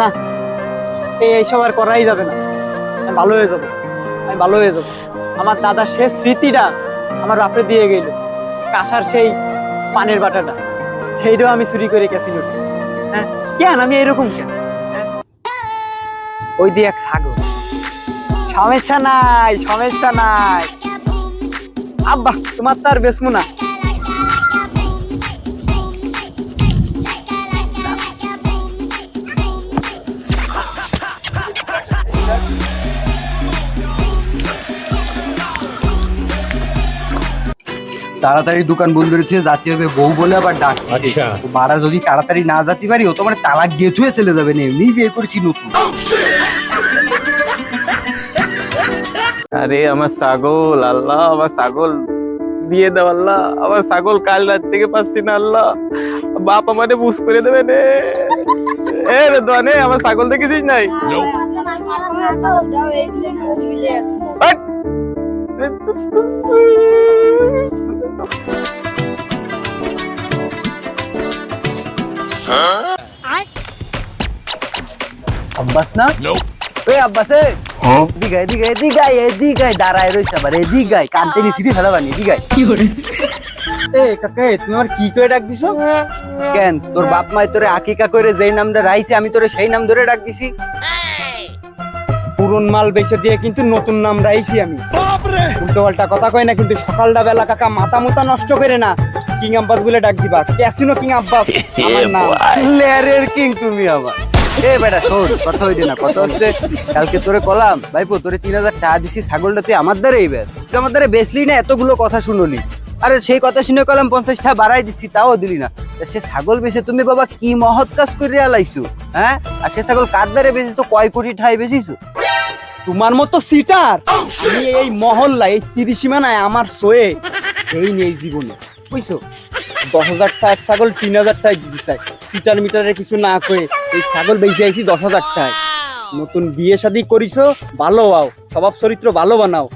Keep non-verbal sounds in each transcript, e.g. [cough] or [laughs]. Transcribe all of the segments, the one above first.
না, এই এইসব আর করাই যাবে না। ভালো হয়ে যাব, আমি ভালো হয়ে যাব। আমার দাদার শেষ স্মৃতিটা আমার বাপরে দিয়ে গেল। কাঁসার সেই পানের বাটাটা, সেইটাও আমি চুরি করে গেছি হ্যাঁ কেন? আমি এরকম কেন? হ্যাঁ? ওই দিয়ে এক ছাগল। সমস্যা নাই সমস্যা নাই। আব্বা, তোমার তো আর বেসমু না। তাড়াতাড়ি দোকান বন্ধ রেখে যাতে হবে বউ বলে আবার ডাক আচ্ছা। বাড়া যদি তাড়াতাড়ি না যেতে পারি ও তোমার তালাক দিয়ে থুয়ে চলে যাবে না এমনি বিয়ে করেছি নতুন। আরে আমার ছাগল আল্লাহ আমার ছাগল দিয়ে দাও আল্লাহ। আমার ছাগল কাল রাত থেকে পাচ্ছি না আল্লাহ। বাপ আমারে বুঝ করে দেবে নে। এ রে দোয়ানে আমার ছাগল দেখেছিস নাই? হাট! আব্বাস না? ওই আব্বাস এ এদিকে এদিকে এদিকে আয়, এদিকে আয়, দাঁড়ায় রয়েছে আবার আয়, কানতে নি সিঁড়ি ফেলা বানি এদিকে আয়। এ কাকা তুমি আমার কি করে ডাক দিছো? কেন তোর বাপ মায় তোরে আকিকা করে যেই নামটা রাইছে আমি তোরে সেই নাম ধরে ডাক দিছি। পুরন মাল বেচে দিয়ে কিন্তু নতুন নাম রাইছি আমি। উল্টো পাল্টা কথা কয় না কিন্তু সকালটা বেলা কাকা মাথা মুতা নষ্ট করে না কিং আব্বাস বলে ডাক দিবা। ক্যাসিনো কিং আব্বাস আমার নাম। লেয়ারের কিং তুমি আবার। এ বেটা শোন কথা হইছে না কথা হচ্ছে কালকে তোরে কলাম ভাইপো তোরে তিন হাজার টাকা দিছি ছাগলটা তুই আমার দ্বারাই বেশ তুই আমার দ্বারা বেচলি না এতগুলো কথা শুনলি আরে সেই কথা শুনে কলাম পঞ্চাশ টাকা বাড়াই দিছি তাও দিলি না। সে ছাগল বেচে তুমি বাবা কি মহৎ কাজ করে আলাইছো হ্যাঁ? আর সে ছাগল কার দ্বারে বেচিছো কয় কোটি ঠাই বেচিছো? তোমার মতো সিটার আমি এই মহল্লা এই তিরিশ সীমানায় আমার সোয়ে এই নেই জীবনে। বুঝছ? দশ হাজার টাকার ছাগল তিন হাজার টাকায় দিতে চাই সিটার মিটারে কিছু না কয়ে এই ছাগল বেঁচে আইছি দশ হাজার টাকায়। নতুন বিয়ে শাদি করিছো, ভালো হও। স্বভাব চরিত্র ভালো বানাও।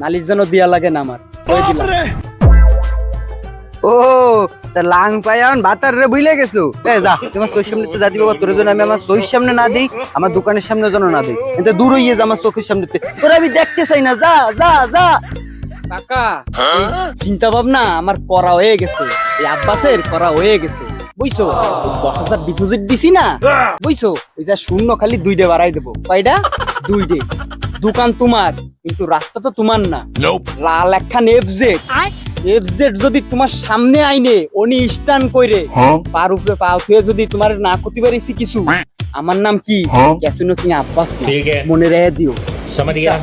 নালিশ যেন দিয়া লাগে না আমার। দিলাম। ও তা লাং পায়ান বাতার রে বুঝলে গেছো। এ যা তোমার চোখের সামনে তো বাবা তোর জন্য আমি আমার চোখের সামনে না দিই আমার দোকানের সামনে যেন না দিই। এটা দূর হইয়ে যা আমার চোখের সামনে তোর আমি দেখতে চাই না যা যা যা। কাকা চিন্তা ভাবনা আমার করা হয়ে গেছে। এই আব্বাসের করা হয়ে গেছে। বুঝছ? দশ হাজার ডিপোজিট দিছি না বুঝছ? ওই যা শূন্য খালি দুইটে বাড়াই দেবো। কয়টা? দুইটে। দোকান তোমার কিন্তু রাস্তা তো তোমার না। লাল একখান এফজেড এফজেড যদি তোমার সামনে আইনে উনি স্টান কইরে পার উপরে পা উঠিয়ে যদি তোমার না করতে পারিছি কিছু আমার নাম কি ক্যাসিনো কি আব্বাস না। ठीक है মনে রেখে দিও समझ गया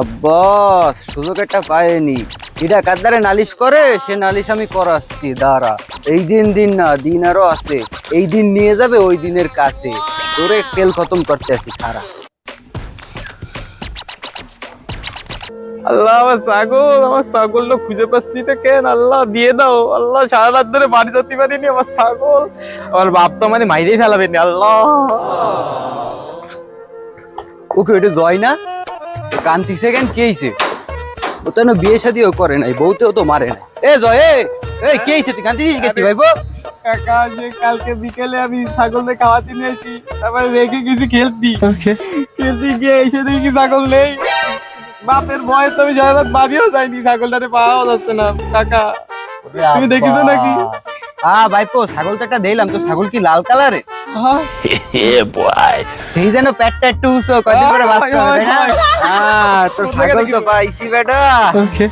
আব্বাস সুযোগ একটা পায়নি এটা কার দ্বারা নালিশ করে সে নালিশ আমি করাচ্ছি দাঁড়া এই দিন দিন না দিন আরো আছে এই দিন নিয়ে যাবে ওই দিনের কাছে তোরে খেল খতম করতে আছি খারাপ আল্লাহ আমার ছাগল আমার ছাগলটা খুঁজে পাচ্ছি না কেন? আল্লাহ দিয়ে দাও। আল্লাহ সারা রাত ধরে বাড়ি যেতে পারিনি আমার ছাগল। আমার বাপ তো মানে মাইরেই ফেলাবেনি আল্লাহ। ওকে ওটা জয় না? কান্তি সেকেন্ড কে হইছে? ও তো বিয়ে শাদিও করে নাই বউতেও তো মারে না এ জয় এ এই কে হইছে তুই? কান্তি গেতি ভাইবো কাকা যে কালকে বিকেলে আমি ছাগলটা খাওয়াতে নিয়েছি তারপরে রেখে গেছি খেলতি। খেলতে গিয়ে এসে দেখি ছাগল নেই। বাপের ভয়ে তো আমি সারা রাত বাড়িও যাইনি ছাগলটারে পাওয়া যাচ্ছে না কাকা তুমি দেখেছ নাকি? হ্যাঁ ভাইপো ছাগল তো একটা দিলাম তো ছাগল কি লাল কালারে হ্যাঁ এই যেন পেটটা একটু উঁচু কদিন পরে হয়, বাঁচতে হবে না হ্যাঁ, তোর ছাগল তো পাইছি বেটা.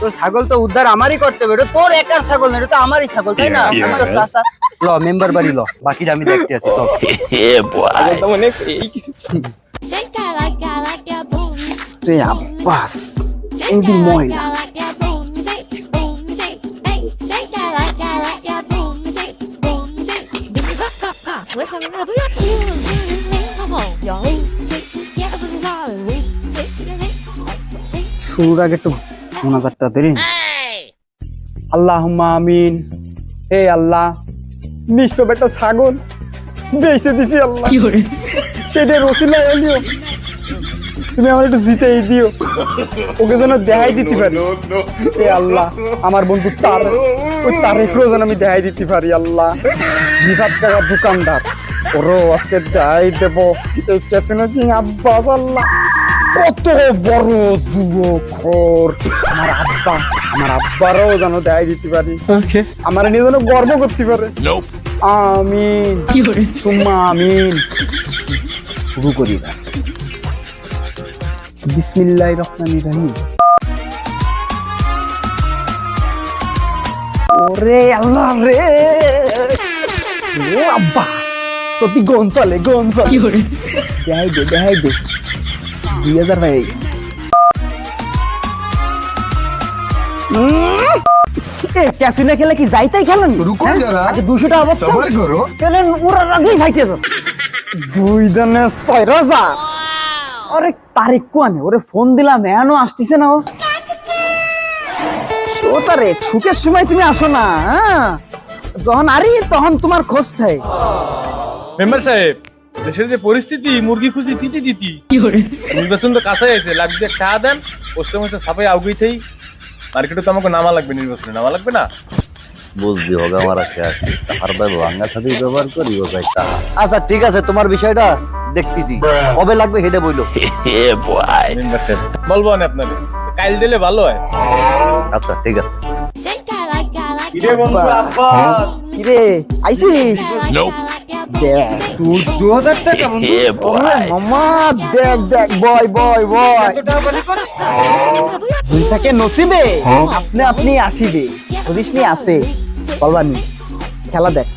তোর ছাগল তো উদ্ধার আমারই করতে হবে তোর একার ছাগল না এটা তো আমারই ছাগল তাই না আমি তো চাচা ল মেম্বার বাড়ি ল বাকিটা আমি দেখতে আছি চল estreia Paz em Moina. শুরুর আগে একটু মোনাজারটা দিন আল্লাহ আমিন। এ আল্লাহ নিষ্পাপ একটা ছাগল বেসে দিছি আল্লাহ। সেটা রসিলা এলিও তুমি আমার একটু জিতেই দিও। ওকে যেন দেখাই দিতে পারি। এ আল্লাহ আমার বন্ধু তার ওই তারেকেও যেন আমি দেখাই দিতে পারি আল্লাহ। জিফাত কাকা দোকানদার। ওরও আজকে দেখাই দেব। এই ক্যাসিনো কিং আব্বাস আল্লাহ। কত বড় যুবকর আমার আব্বা আমার আব্বারও যেন দেখাই দিতে পারি। আমার নিয়ে যেন গর্ব করতে পারে। আমিন। সুম্মা আমিন। শুরু করি না বিসমিল্লাহ রহমান রহিম। ওরে আল্লাহ রে। ও আব্বাস তো তুই গন চলে গন দেখাই দে দেখাই দে দুই হাজার বাইশ খেলে কি খেলেন? হ্যাঁ? আচ্ছা, খেলেন ওরা ছয় রাজা। আরে তারিখ কোয়ানে? ওরে ফোন দিলাম এখনও আসতেছে না ও। ও তারে ছুকের সময় তুমি আসো না হ্যাঁ? যখন আরি তখন তোমার খোঁজ থাই। মেম্বার সাহেব দেশের যে পরিস্থিতি মুরগি খুঁজি তিতি দিতি নির্বাচন তো কাছে আছে লাগবে টাকা দেন পোস্টের মধ্যে সাফাই আউগিতেই মার্কেটে তো আমাকে নামা লাগবে নির্বাচনে নামা লাগবে না? বুঝলি হবে আমার আছে আর ভাই ভাঙ্গা সাথে ব্যবহার করি ও ভাই আচ্ছা ঠিক আছে তোমার বিষয়টা দেখতেছি। কবে লাগবে হেডে বইলো বলব না আপনাদের কাইল দিলে ভালো হয়। আচ্ছা ঠিক আছে। কিরে বন্ধু আব্বাস। কিরে আইসিস? Nope. দেখ তোর দু হাজার টাকা বন্ধু। মামা দেখ দেখ বয় বয় বয়। ভুল থাকে নসিবে? আপনি আপনি আসিবে। বুঝিস নি আসে বলবানি খেলা দেখ।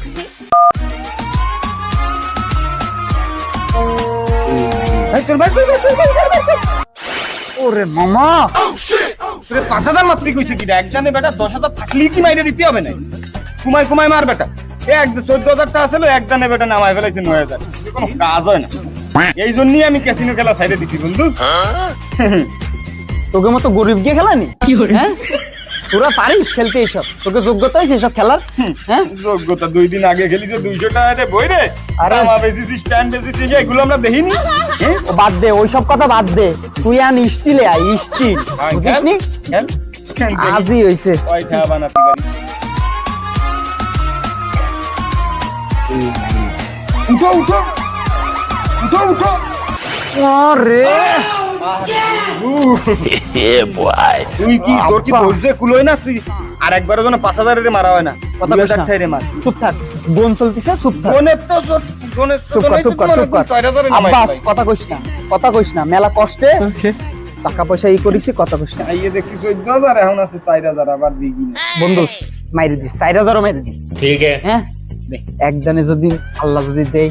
ওরে মামা। তোরে পাঁচ হাজার কইছে কি? একজনে বেটা দশ হাজার থাকলেই কি মাইরে দিতে হবে না কুমাই কুমাই মার বেটা। এক চোদ্দ হাজারটা আসলে একজনে বেটা নামাই ফেলাইছে নয় হাজার। কোনো কাজ হয় না। এই জন্যই আমি ক্যাসিনো খেলা সাইডে দিছি বন্ধু। তোকে মতো গরিব গিয়ে খেলা নি হ্যাঁ? তোরা পারিস খেলতে এইসব তোকে যোগ্যতা হয়েছে এসব খেলার? হ্যাঁ? যোগ্যতা দুই দিন আগে খেলি যে দুইশো টাকা বই রে? আর। আরে- আমার বেশি স্ট্যান্ড বেশি এগুলো আমরা দেখিনি। হ্যাঁ? বাদ দে ওইসব কথা বাদ দে। তুই আন স্টিলে আই স্টিল। আয়, বুঝিস খেল, নি খেল। খেল, দেখি। আজই হইছে। উঠো উঠো। উঠো উঠো। আরে! তুই কি তোর কি ধৈর্য কুলোয় না? তুই আর একবার যেন পাঁচ হাজারের মারা হয় না। কথা দুই কইস হাজার মার। চুপ থাক। বোন চলতিছে চুপ থাক। ফোনের তো তোর- চুপ কর চুপ কর চুপ কর। তোমার ছয় হাজারে নামাই আব্বাস কথা কইস না কথা কইস না। মেলা কষ্টে টাকা পয়সা ই করিস কথা কইস না। দেখছি এখন আছে চার হাজার আবার দিবি বন্ধু মাইরে দিস চার হাজারও মাইরে দিস ঠিক হ্যাঁ? দে, একদানে যদি আল্লাহ যদি দেয়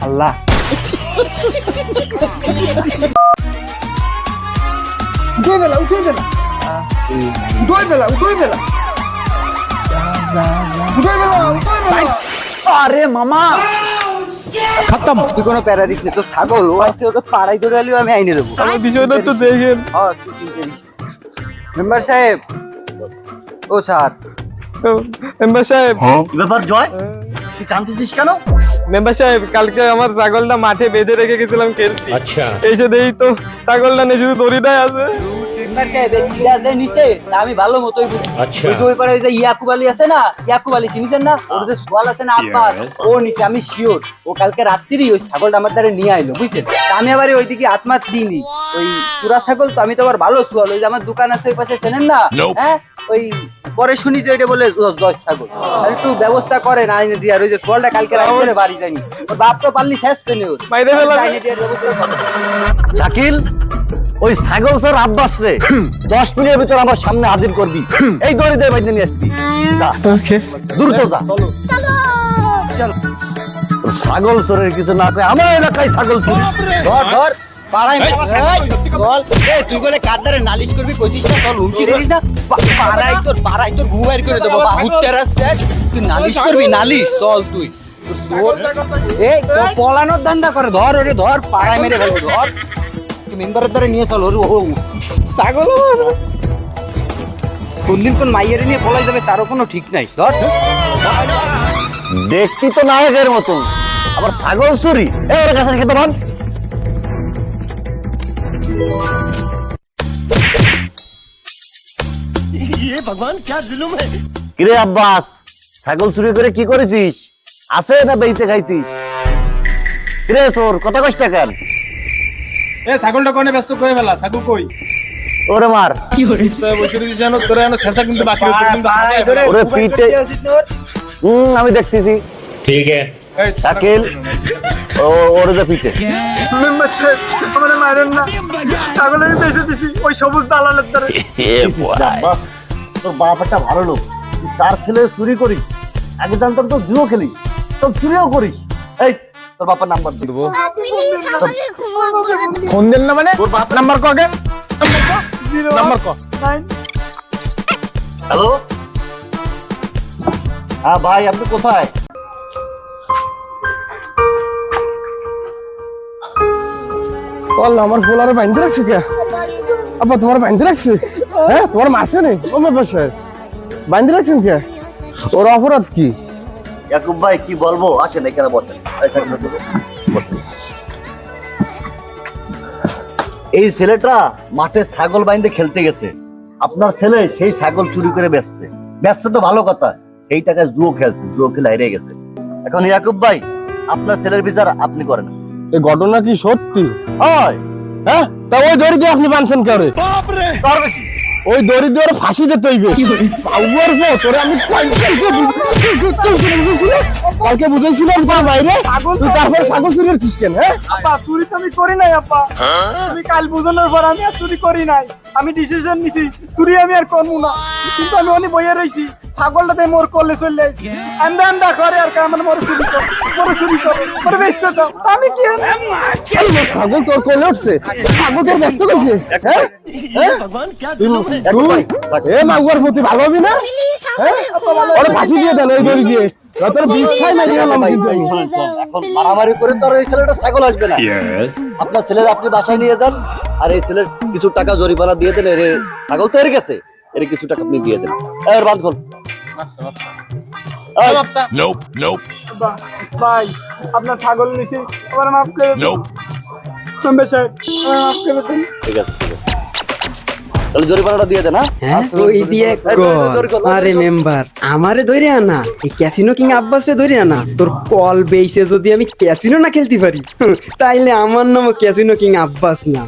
আল্লাহ। [laughs] উঠোই বেলা উঠোই বেলা উঠোই বেলা উঠোই বেলা উঠোই বেলা উঠোই বেলা আরে মামা। খতম। তুই কোনো প্যারা দিস না তো ছাগল ও আজকে ওটা পাড়াই ধরে আলিও আমি আইনে দেবো। বিষয়টা একটু দেখেন হ্যাঁ তুই চিন্তা করিস মেম্বার সাহেব। ও স্যার। মেম্বার সাহেব। ব্যাপার জয় তুই কাঁদতেছিস কেন? মেম্বার সাহেব কালকে আমার ছাগলটা মাঠে বেঁধে রেখে গেছিলাম খেলতে। আচ্ছা। এসে দেই তো ছাগলটা নিয়ে শুধু দড়িটাই আছে। মেম্বার সাহেব এই কিরা যে নিছে আমি ভালো মতোই বুঝি। ওই যে পারে ওই যে ইয়াকুব আলী আছে না ইয়াকুব আলী চিনিছেন না? ওর যে সোয়াল আছে না আব্বাস ও নিছে আমি শিওর ও কালকে রাত্রি ওই ছাগলটা আমার দ্বারা নিয়ে আইলো বুঝছেন? আমি আবার ওইদিকে আত্মাত দিইনি। ওই পুরা ছাগল তো আমি তো আবার ভালো সোয়াল ওই যে আমার দোকান আছে ওই পাশে চেনেন না? হ্যাঁ? ওই পরে শুনি যে ওইটা বলে একটু ব্যবস্থা করেন আইনে দিয়ে আর ওই যে সোয়ালটা কালকে রাত্রে বাড়ি ওর বাপ তো পারলি শেষ পেনে ওর। শাকিল ওই ছাগল স্যার আব্বাস রে। দশ মিনিটের ভিতর আমার সামনে হাজির করবি। এই দড়ি নিয়ে আসবি। যা। দ্রুত যা। ছাগল চোরের কিছু না কয় আমার এলাকায় ছাগল চুরি। ধর ধর। পাড়াই চল এ তুই বলে কার নালিশ করবি কইছিস না? চল হুমকি দিছিস না। পা- তোর পাড়াই তোর ঘুমাইর করে দেবো বাহুতের সেট তুই নালিশ করবি নালিশ। চল তুই। এই পলানোর ধান্দা করে ধর ওরে ধর। পাড়াই মেরে ফেলব ধর। মেম্বারের দ্বারা নিয়ে চল ওর ও ছাগল। কোনদিন কোন মাইয়ারে নিয়ে পলাই যাবে তারও কোনো ঠিক নাই। ধর। দেখতি তো নায়কের মতন। আবার ছাগল চুরি। এ ওর কাছে খেতে পান কিরে আব্বাস ছাগল চুরি করে কি করেছিস? আছে না বেঁচে খাইছিস? কিরে চোর কত কষ্ট কেন? এ ছাগলটা কোনে ব্যস্ত করে ফেলা? ছাগল কই? ওরে মার। সাহেব বসে রয়েছিস জানো তোরা এখনও শেষা কিন্তু বাকি কিন্তু ওরে পিঠে হুম আমি দেখতেছি শাকিল। ও ওরে যে পিঠে মেম্বার সাহেব আমার মারেন না ছাগল আমি বেঁচে দিছি ওই সবুজ দালালের দ্বারা তোর বাপ একটা ভালো লোক। তুই তার ছেলে চুরি করিস। আগে জানতাম তো জুয়ো খেলি। তো চুরিও করিস। এই তোর বাবার নাম্বার দিব। ফোন দেন না মানে? নাম্বার ক আগে। নাম্বার ক। হ্যালো হ্যাঁ ভাই আপনি কোথায়? এই ছেলেটা মাঠে ছাগল বাইন্ধে খেলতে গেছে। আপনার ছেলে সেই ছাগল চুরি করে বেচতে ব্যস্ত তো ভালো কথা। এই টাকায় জুয়ো খেলছে, জুয়ো খেলে হেরে গেছে। এখন ইয়াকুব ভাই, আপনার ছেলের বিচার আপনি করেন। এই ঘটনা কি সত্যি? হয়। হ্যাঁ? তা ওই দড়ি আপনি বানছেন করে? পারবে কি ওই দড়ি দিয়ে ওর ফাঁসি দিতে হইবে। বাবুয়ার পো তোরে আমি কালকে বুঝাইছিলাম বুঝাইছিলাম বাইরে। তুই তারপরে ছাগল চুরি করছিস কেন হ্যাঁ? আপা চুরি তো আমি করি নাই আপা। তুমি কাল বুঝানোর পর আমি আর চুরি করি নাই। আমি ডিসিশন নিছি চুরি আমি আর করব না। কিন্তু আমি অনেক বইয়ে রইছি ছাগলটাতে মোর করলে চলে আইছি। আন্দা আন্দা করে আর কামান মোর চুরি কর মোর চুরি কর মোর বেচতে দাও আমি কি ছাগল তোর কোলে উঠছে। ছাগল তোর ব্যস্ত করছে হ্যাঁ? হ্যাঁ? তুই এ মাগুয়ার প্রতি ভালো হবি না? হ্যাঁ ওরে ফাঁসি দিয়ে দেন ওই দড়ি দিয়ে। তোর বিষ খাই মারি গেলাম ভাই, কিন্তু ভাই, আমি। শোনেন, শোনেন, এখন মারামারি করে তো এই ছেলেটা ছাগল আসবে না। আপনার ছেলের আপনি বাসায় নিয়ে যান আর এই ছেলের কিছু টাকা জরিমানা দিয়ে দেন এর ছাগল তো এর গেছে। এর কিছু টাকা আপনি দিয়ে দেন। এর বাদ খোল। এই, বাপসা ভাই আপনার ছাগল নিছি আমার মাফ করে দিন। ঠিক আছে। তাহলে জরিমানাটা দিয়ে দেন হ্যাঁ? হ্যাঁ? ওই দিয়ে আরে মেম্বার আমারে ধরে আনা। এই ক্যাসিনো কিং আব্বাস রে ধরে আনা। তোর কল বেইসে যদি আমি ক্যাসিনো না খেলতে পারি তাইলে আমার নাম ক্যাসিনো কিং আব্বাস না।